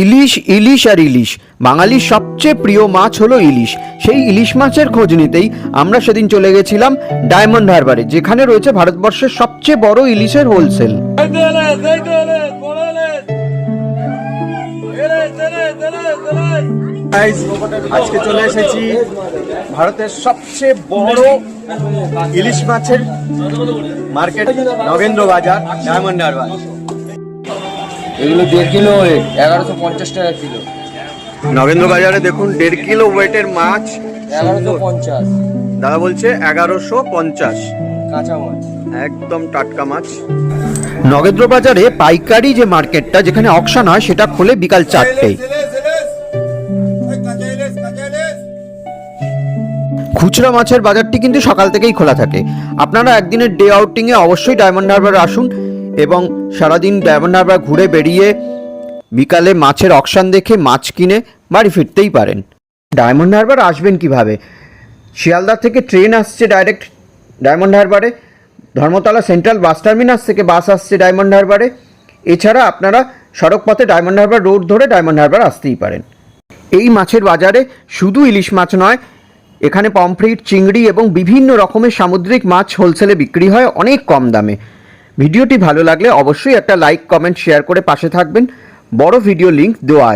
ইলিশ ইলিশ আর ইলিশ। বাঙালির সবচেয়ে প্রিয় মাছ হলো ইলিশ। সেই ইলিশ মাছের খোঁজ নিতেই আমরা সেদিন চলে গেছিলাম ডায়মন্ড হারবারে, যেখানে রয়েছে ভারতবর্ষের সবচেয়ে বড় ইলিশের হোলসেল। আজকে চলে এসেছি ভারতের সবচেয়ে বড় ইলিশ মাছের মার্কেট নগেন্দ্র বাজার ডায়মন্ড হারবার। এগুলো দেড় কিলো ওয়েট এগারোশো পঞ্চাশ টাকা কিলো। নগেন্দ্র বাজারে দেখুন দেড় কিলো ওয়েটের মাছ এগারোশো পঞ্চাশ। দাদা বলছে এগারোশো পঞ্চাশ। কাঁচা মাছ। একদম টাটকা মাছ। নগেন্দ্র বাজারে পাইকারি যে মার্কেটটা যেখানে অকশন হয় সেটা খোলে বিকাল চারটেয় খুচরা মাছের বাজারটি কিন্তু সকাল থেকেই খোলা থাকে। আপনারা একদিনের ডে আউটিংয়ে অবশ্যই ডায়মন্ড হারবার আসুন। এবং সারাদিন ডায়মন্ড হারবার ঘুরে বেরিয়ে বিকালে মাছের অকশান দেখে মাছ কিনে বাড়ি ফিরতেই পারেন। ডায়মন্ড হারবার আসবেন কীভাবে? শিয়ালদা থেকে ট্রেন আসছে ডাইরেক্ট ডায়মন্ড হারবারে। ধর্মতলা সেন্ট্রাল বাস টার্মিনাস থেকে বাস আসছে ডায়মন্ড হারবারে। এছাড়া আপনারা সড়ক পথে ডায়মন্ড হারবার রোড ধরে ডায়মন্ড হারবার আসতেই পারেন। এই মাছের বাজারে শুধু ইলিশ মাছ নয়, এখানে পমফ্রিট, চিংড়ি এবং বিভিন্ন রকমের সামুদ্রিক মাছ হোলসেলে বিক্রি হয় অনেক কম দামে। ভিডিওটি ভালো লাগলে অবশ্যই একটা লাইক, কমেন্ট, শেয়ার করে পাশে থাকবেন। বড় ভিডিও লিংক দেওয়া